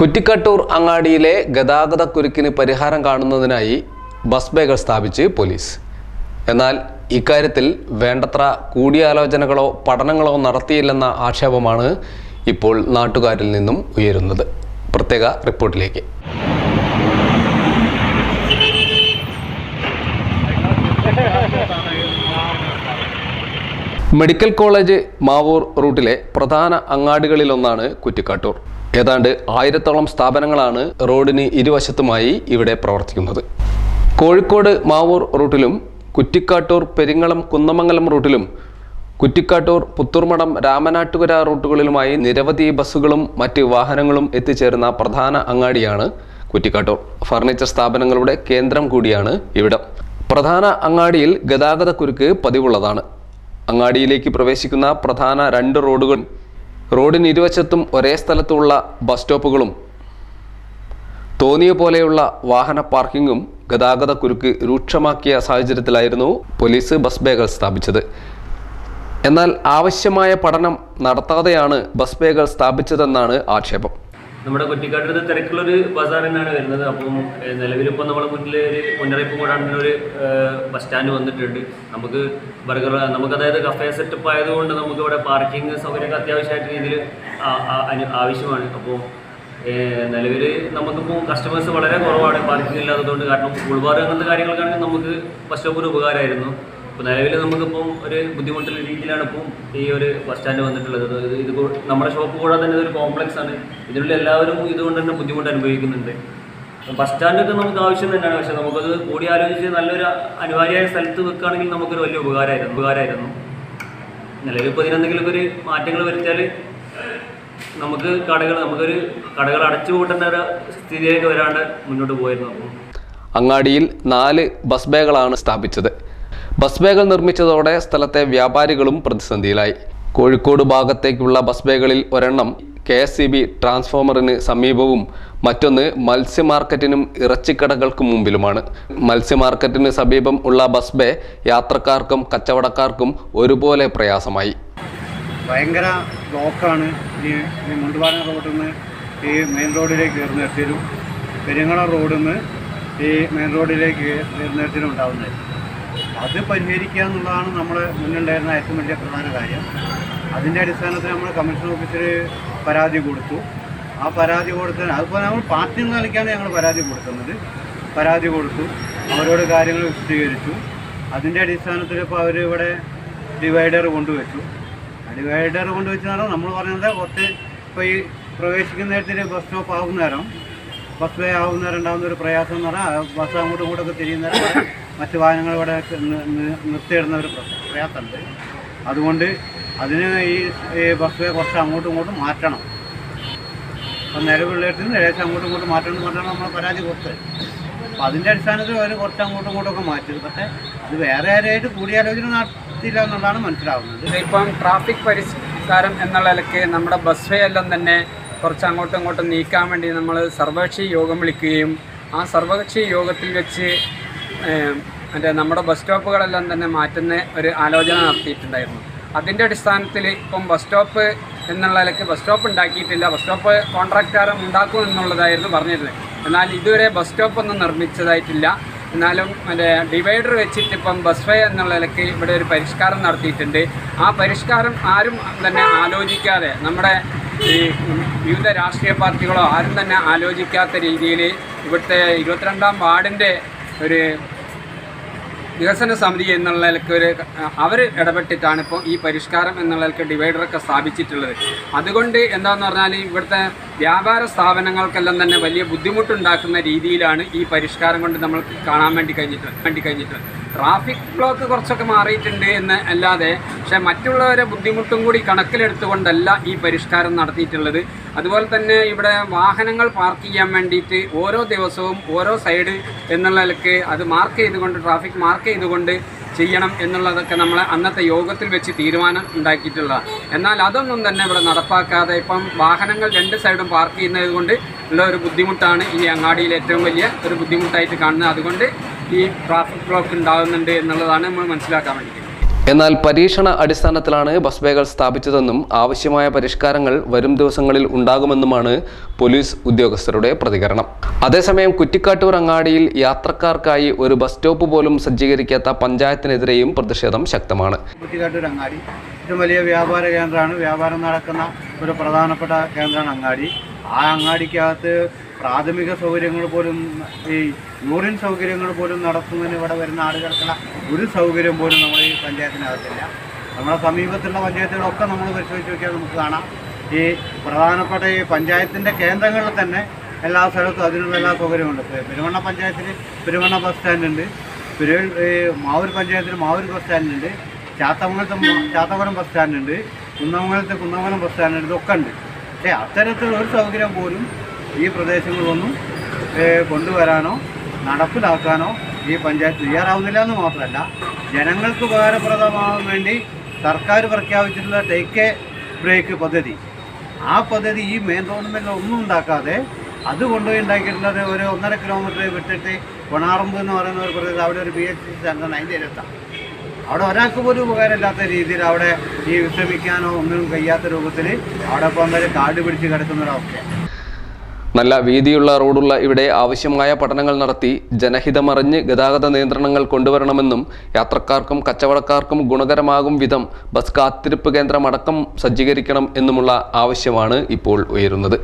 കുറ്റിക്കട്ടൂർ അങ്ങാടിയിലെ ഗതാഗത കുരുക്കിന് പരിഹാരം കാണുന്നതിനായി ബസ് ബേകൾ സ്ഥാപിച്ച് പോലീസ്. എന്നാൽ ഇക്കാര്യത്തിൽ വേണ്ടത്ര കൂടിയാലോചനകളോ പഠനങ്ങളോ നടത്തിയില്ലെന്ന ആക്ഷേപമാണ് ഇപ്പോൾ നാട്ടുകാരിൽ നിന്നും ഉയരുന്നത്. പ്രത്യേക റിപ്പോർട്ടിലേക്ക്. മെഡിക്കൽ കോളേജ് മാവൂർ റൂട്ടിലെ പ്രധാന അങ്ങാടികളിലൊന്നാണ് കുറ്റിക്കാട്ടൂർ. ഏതാണ്ട് ആയിരത്തോളം സ്ഥാപനങ്ങളാണ് റോഡിന് ഇരുവശത്തുമായി ഇവിടെ പ്രവർത്തിക്കുന്നത്. കോഴിക്കോട് മാവൂർ റൂട്ടിലും കുറ്റിക്കാട്ടൂർ പെരിങ്ങളം കുന്നമംഗലം റൂട്ടിലും കുറ്റിക്കാട്ടൂർ പുത്തൂർമടം രാമനാട്ടുകര റൂട്ടുകളിലുമായി നിരവധി ബസ്സുകളും മറ്റ് വാഹനങ്ങളും എത്തിച്ചേരുന്ന പ്രധാന അങ്ങാടിയാണ് കുറ്റിക്കാട്ടൂർ. ഫർണിച്ചർ സ്ഥാപനങ്ങളുടെ കേന്ദ്രം കൂടിയാണ് ഇവിടം. പ്രധാന അങ്ങാടിയിൽ ഗതാഗത കുരുക്ക് പതിവുള്ളതാണ്. അങ്ങാടിയിലേക്ക് പ്രവേശിക്കുന്ന പ്രധാന രണ്ട് റോഡുകൾ റോഡിന് ഇരുവശത്തും ഒരേ സ്ഥലത്തുള്ള ബസ് സ്റ്റോപ്പുകളും തോന്നിയ പോലെയുള്ള വാഹന പാർക്കിങ്ങും ഗതാഗത കുരുക്ക് രൂക്ഷമാക്കിയ സാഹചര്യത്തിലായിരുന്നു പോലീസ് ബസ് ബേകൾ സ്ഥാപിച്ചത്. എന്നാൽ ആവശ്യമായ പഠനം നടത്താതെയാണ് ബസ് ബേകൾ സ്ഥാപിച്ചതെന്നാണ് ആക്ഷേപം. നമ്മുടെ കുറ്റിക്കാട്ടത്ത് തിരക്കുള്ളൊരു ബസാർ തന്നെയാണ് വരുന്നത്. അപ്പം നിലവിലിപ്പോൾ നമ്മുടെ മുന്നിൽ ഒരു മുന്നറിയിപ്പ് കൂടാണ്ട് ഒരു ബസ് സ്റ്റാൻഡ് വന്നിട്ടുണ്ട്. നമുക്ക് ബർഗർ നമുക്ക് അതായത് കഫേ സെറ്റപ്പ് ആയതുകൊണ്ട് നമുക്ക് ഇവിടെ പാർക്കിംഗ് സൗകര്യമൊക്കെ അത്യാവശ്യമായിട്ട് രീതിയിൽ ആവശ്യമാണ്. അപ്പോൾ നിലവിൽ നമുക്കിപ്പോൾ കസ്റ്റമേഴ്സ് വളരെ കുറവാണ് പാർക്കിംഗ് ഇല്ലാത്തതുകൊണ്ട്. കാരണം ഉൾപാട് അങ്ങനത്തെ കാര്യങ്ങൾക്കാണെങ്കിൽ നമുക്ക് ഫസ്റ്റ് സ്റ്റോപ്പ് ഒരു ഉപകാരമായിരുന്നു. ഇപ്പോൾ നിലവിൽ നമുക്കിപ്പം ഒരു ബുദ്ധിമുട്ടുള്ള രീതിയിലാണ് ഇപ്പം ഈ ഒരു ബസ് സ്റ്റാൻഡ് വന്നിട്ടുള്ളത്. ഇത് ഇത് നമ്മുടെ ഷോപ്പ് കൂടാതെ തന്നെ ഇതൊരു കോംപ്ലക്സ് ആണ്. ഇതിനുള്ള എല്ലാവരും ഇതുകൊണ്ട് തന്നെ ബുദ്ധിമുട്ട് അനുഭവിക്കുന്നുണ്ട്. ബസ് സ്റ്റാൻഡൊക്കെ നമുക്ക് ആവശ്യം തന്നെയാണ്. പക്ഷെ നമുക്കത് കൂടി ആലോചിച്ച് നല്ലൊരു അനിവാര്യമായ സ്ഥലത്ത് വെക്കുകയാണെങ്കിൽ നമുക്കൊരു വലിയ ഉപകാരമായിരുന്നു ഉപകാരമായിരുന്നു. നിലവിൽ ഇപ്പോൾ ഒരു മാറ്റങ്ങൾ വരുത്തിയാൽ നമുക്ക് കടകൾ നമുക്കൊരു കടകൾ അടച്ചു കൂട്ടുന്ന ഒരു സ്ഥിതിയിലേക്ക് വരാണ്ട് മുന്നോട്ട് പോയിരുന്നു. അങ്ങാടിയിൽ നാല് ബസ് ബേകളാണ് സ്ഥാപിച്ചത്. ബസ് ബേകൾ നിർമ്മിച്ചതോടെ സ്ഥലത്തെ വ്യാപാരികളും പ്രതിസന്ധിയിലായി. കോഴിക്കോട് ഭാഗത്തേക്കുള്ള ബസ് ബേകളിൽ ഒരെണ്ണം കെ എസ് സി ബി ട്രാൻസ്ഫോമറിന് സമീപവും മറ്റൊന്ന് മത്സ്യ മാർക്കറ്റിനും ഇറച്ചിക്കടകൾക്കും മുമ്പിലുമാണ്. മത്സ്യ മാർക്കറ്റിന് സമീപം ഉള്ള ബസ് ബേ യാത്രക്കാർക്കും കച്ചവടക്കാർക്കും ഒരുപോലെ പ്രയാസമായി. ഭയങ്കര ബ്ലോക്കാണ്. ഈ മുണ്ടുപാലം റോഡിൽ നിന്ന് ഈ മെയിൻ റോഡിലേക്ക് കയറുന്നിടത്തിലും പെരിങ്ങളം റോഡിൽ നിന്ന് ഈ മെയിൻ റോഡിലേക്ക് കയറുന്നിടത്തിലും ഉണ്ടാകുന്നത് അത് പരിഹരിക്കുക എന്നുള്ളതാണ് നമ്മൾ മുന്നിലുണ്ടായിരുന്ന ഏറ്റവും വലിയ പ്രധാന കാര്യം. അതിന്റെ അടിസ്ഥാനത്തിൽ നമ്മൾ കമ്മീഷൻ ഓഫീസിൽ പരാതി കൊടുത്തു. ആ പരാതി കൊടുത്ത അതുപോലെ നമ്മൾ പാർട്ടി നിലയ്ക്കാണ് ഞങ്ങൾ പരാതി കൊടുക്കുന്നത്. പരാതി കൊടുത്തു. അവരോട് കാര്യങ്ങൾ വിശദീകരിച്ചു. അതിന്റെ അടിസ്ഥാനത്തിൽ ഇപ്പോൾ അവർ ഇവിടെ ഡിവൈഡർ കൊണ്ടുവച്ചു. ഡിവൈഡർ കൊണ്ട് വെച്ച് നേരം നമ്മൾ പറയുന്നത് കുറച്ച് ഇപ്പോൾ ഈ പ്രവേശിക്കുന്ന നേരത്തിൽ ബസ് സ്റ്റോപ്പ് ആകുന്ന നേരം ബസ് വേ ആവുന്നവരുണ്ടാകുന്ന ഒരു പ്രയാസം എന്ന് പറഞ്ഞാൽ ബസ് അങ്ങോട്ടും ഇങ്ങോട്ടൊക്കെ തിരിയുന്നവർ മറ്റ് വാഹനങ്ങൾ ഇവിടെ നിർത്തിയിടുന്ന ഒരു പ്ര- പ്രയാസമുണ്ട്. അതുകൊണ്ട് അതിന് ഈ ബസ് വേ കുറച്ച് അങ്ങോട്ടും ഇങ്ങോട്ടും മാറ്റണം. അപ്പം നിലവിള്ളേടത്ത് നിന്ന് ഏകദേശം അങ്ങോട്ടും ഇങ്ങോട്ടും മാറ്റണം എന്ന് പറഞ്ഞാണ് നമ്മൾ പരാതി കൊടുത്തത്. അപ്പം അതിന്റെ അടിസ്ഥാനത്തിൽ അവർ കുറച്ച് അങ്ങോട്ടും ഇങ്ങോട്ടൊക്കെ മാറ്റിയത്. പക്ഷേ അത് വേറെ ആരെയായിട്ട് കൂടിയാലോചന നടത്തിയില്ല എന്നുള്ളതാണ് മനസ്സിലാവുന്നത്. ഇപ്പം ട്രാഫിക് പരിഷ്കാരം എന്നുള്ള നിലയ്ക്ക് നമ്മുടെ ബസ് വേ എല്ലാം തന്നെ കുറച്ച് അങ്ങോട്ടും ഇങ്ങോട്ടും നീക്കാൻ വേണ്ടി നമ്മൾ സർവകക്ഷി യോഗം വിളിക്കുകയും ആ സർവകക്ഷി യോഗത്തിൽ വെച്ച് മറ്റേ നമ്മുടെ ബസ് സ്റ്റോപ്പുകളെല്ലാം തന്നെ മാറ്റുന്ന ഒരു ആലോചന നടത്തിയിട്ടുണ്ടായിരുന്നു. അതിന്റെ അടിസ്ഥാനത്തിൽ ഇപ്പം ബസ് സ്റ്റോപ്പ് എന്നുള്ള നിലയ്ക്ക് ബസ് സ്റ്റോപ്പ് ഉണ്ടാക്കിയിട്ടില്ല. ബസ് സ്റ്റോപ്പ് കോൺട്രാക്റ്റുകാരൻ ഉണ്ടാക്കും എന്നുള്ളതായിരുന്നു പറഞ്ഞിരുന്നത്. എന്നാൽ ഇതുവരെ ബസ് സ്റ്റോപ്പ് ഒന്നും നിർമ്മിച്ചതായിട്ടില്ല. എന്നാലും മറ്റേ ഡിവൈഡർ വെച്ചിട്ട് ഇപ്പം ബസ് വേ എന്നുള്ള നിലയ്ക്ക് ഇവിടെ ഒരു പരിഷ്കാരം നടത്തിയിട്ടുണ്ട്. ആ പരിഷ്കാരം ആരും തന്നെ ആലോചിക്കാതെ നമ്മുടെ ഈ വിവിധ രാഷ്ട്രീയ പാർട്ടികളോ ആരും തന്നെ ആലോചിക്കാത്ത രീതിയിൽ ഇവിടുത്തെ ഇരുപത്തിരണ്ടാം വാർഡിന്റെ ഒരു വികസന സമിതി എന്നുള്ള നിലയ്ക്ക് ഒരു അവർ ഇടപെട്ടിട്ടാണ് ഇപ്പോൾ ഈ പരിഷ്കാരം എന്നുള്ള നിലയ്ക്ക് ഡിവൈഡറൊക്കെ സ്ഥാപിച്ചിട്ടുള്ളത്. അതുകൊണ്ട് എന്താണെന്ന് പറഞ്ഞാൽ ഇവിടുത്തെ വ്യാപാര സ്ഥാപനങ്ങൾക്കെല്ലാം തന്നെ വലിയ ബുദ്ധിമുട്ടുണ്ടാക്കുന്ന രീതിയിലാണ് ഈ പരിഷ്കാരം കൊണ്ട് നമ്മൾ കാണാൻ വേണ്ടി കഴിഞ്ഞിട്ട് വേണ്ടി കഴിഞ്ഞിട്ടുള്ളത്. ട്രാഫിക് ബ്ലോക്ക് കുറച്ചൊക്കെ മാറിയിട്ടുണ്ട് എന്ന് അല്ലാതെ പക്ഷേ മറ്റുള്ളവരെ ബുദ്ധിമുട്ടും കൂടി കണക്കിലെടുത്തുകൊണ്ടല്ല ഈ പരിഷ്കാരം നടത്തിയിട്ടുള്ളത്. അതുപോലെ തന്നെ ഇവിടെ വാഹനങ്ങൾ പാർക്ക് ചെയ്യാൻ വേണ്ടിയിട്ട് ഓരോ ദിവസവും ഓരോ സൈഡ് എന്നുള്ള നിലയ്ക്ക് അത് മാർക്ക് ചെയ്തുകൊണ്ട് ട്രാഫിക് മാർക്ക് ചെയ്തുകൊണ്ട് ചെയ്യണം എന്നുള്ളതൊക്കെ നമ്മൾ അന്നത്തെ യോഗത്തിൽ വെച്ച് തീരുമാനം ഉണ്ടാക്കിയിട്ടുള്ളതാണ് എന്നാൽ അതൊന്നും തന്നെ ഇവിടെ നടപ്പാക്കാതെ ഇപ്പം വാഹനങ്ങൾ രണ്ട് സൈഡും പാർക്ക് ചെയ്യുന്നത് കൊണ്ട് ഉള്ള ഒരു ബുദ്ധിമുട്ടാണ് ഈ അങ്ങാടിയിൽ ഏറ്റവും വലിയ ഒരു ബുദ്ധിമുട്ടായിട്ട് കാണുന്നത്. അതുകൊണ്ട് ഈ ട്രാഫിക് ബ്ലോക്ക് ഉണ്ടാകുന്നുണ്ട് എന്നുള്ളതാണ് നമ്മൾ മനസ്സിലാക്കാൻ വേണ്ടി എന്നാൽ പരീക്ഷണ അടിസ്ഥാനത്തിലാണ് ബസ് ബേകൾ സ്ഥാപിച്ചതെന്നും ആവശ്യമായ പരിഷ്കാരങ്ങൾ വരും ദിവസങ്ങളിൽ ഉണ്ടാകുമെന്നുമാണ് പോലീസ് ഉദ്യോഗസ്ഥരുടെ പ്രതികരണം. അതേസമയം കുറ്റിക്കാട്ടൂർ അങ്ങാടിയിൽ യാത്രക്കാർക്കായി ഒരു ബസ് സ്റ്റോപ്പ് പോലും സജ്ജീകരിക്കാത്ത പഞ്ചായത്തിനെതിരെയും പ്രതിഷേധം ശക്തമാണ്. കുറ്റിക്കാട്ടൂർ അങ്ങാടി. ഏറ്റവും വലിയ വ്യാപാര കേന്ദ്രമാണ്. വ്യാപാരം നടക്കുന്ന ഒരു പ്രധാനപ്പെട്ട കേന്ദ്രമാണ് അങ്ങാടി. ആ അങ്ങാടിക്കകത്ത് പ്രാഥമിക സൗകര്യങ്ങൾ പോലും ഈ യൂറിൻ സൗകര്യങ്ങൾ പോലും നടത്തുന്നതിന് ഇവിടെ വരുന്ന ആളുകൾക്കുള്ള ഒരു സൗകര്യം പോലും നമ്മൾ ഈ പഞ്ചായത്തിനകത്തില്ല. നമ്മുടെ സമീപത്തുള്ള പഞ്ചായത്തുകളൊക്കെ നമ്മൾ പരിശോധിച്ച് നോക്കിയാൽ നമുക്ക് കാണാം. ഈ പ്രധാനപ്പെട്ട ഈ പഞ്ചായത്തിന്റെ കേന്ദ്രങ്ങളിൽ തന്നെ എല്ലാ സ്ഥലത്തും അതിനുള്ള എല്ലാ സൗകര്യമുണ്ട് പെരുവണ്ണ പഞ്ചായത്തിൽ പെരുവണ്ണ ബസ് സ്റ്റാൻഡുണ്ട്. പെരു മാവൂർ പഞ്ചായത്തിൽ മാവൂർ ബസ് സ്റ്റാൻഡുണ്ട്. ചാത്തമംഗലത്തെ ചാത്തമംഗലം ബസ് സ്റ്റാൻഡുണ്ട്. കുന്നമംഗലത്തെ കുന്നമംഗലം ബസ് സ്റ്റാൻഡുണ്ട്. ഇതൊക്കെ ഉണ്ട്. പക്ഷേ അത്തരത്തിലുള്ള ഒരു സൗകര്യം പോലും ഈ പ്രദേശങ്ങളൊന്നും കൊണ്ടുവരാനോ നടപ്പിലാക്കാനോ ഈ പഞ്ചായത്ത് തയ്യാറാവുന്നില്ല എന്ന് മാത്രമല്ല ജനങ്ങൾക്ക് ഉപകാരപ്രദമാകാൻ വേണ്ടി സർക്കാർ പ്രഖ്യാപിച്ചിട്ടുള്ള ടേക്ക് ബ്രേക്ക് പദ്ധതി. ആ പദ്ധതി ഈ മെയിൻ റോഡിൽ ഒന്നും ഉണ്ടാക്കാതെ അത് കൊണ്ടുപോയി ഉണ്ടാക്കിയിട്ടുള്ളത് ഒരു ഒന്നര കിലോമീറ്റർ വിട്ടിട്ട് കൊണാറമ്പ് എന്ന് പറയുന്ന ഒരു പ്രദേശം അവിടെ ഒരു ബി എച്ച് സി സെന്ററാണ് അതിന്റെ ഇരത്താണ് അവിടെ ഒരാൾക്ക് പോലും ഉപകാരമില്ലാത്ത രീതിയിൽ അവിടെ ഈ വിശ്രമിക്കാനോ ഒന്നിനും കഴിയാത്ത രൂപത്തിൽ അവിടെ ഇപ്പോൾ കാട് പിടിച്ച് കിടക്കുന്ന ഒരവസ്ഥയാണ് നല്ല വീതിയുള്ള റോഡുള്ള ഇവിടെ ആവശ്യമായ പഠനങ്ങൾ നടത്തി ജനഹിതമറിഞ്ഞ് ഗതാഗത നിയന്ത്രണങ്ങൾ കൊണ്ടുവരണമെന്നും യാത്രക്കാർക്കും കച്ചവടക്കാർക്കും ഗുണകരമാകും വിധം ബസ് കാത്തിരിപ്പ് കേന്ദ്രമടക്കം സജ്ജീകരിക്കണം എന്നുമുള്ള ആവശ്യമാണ് ഇപ്പോൾ ഉയരുന്നത്.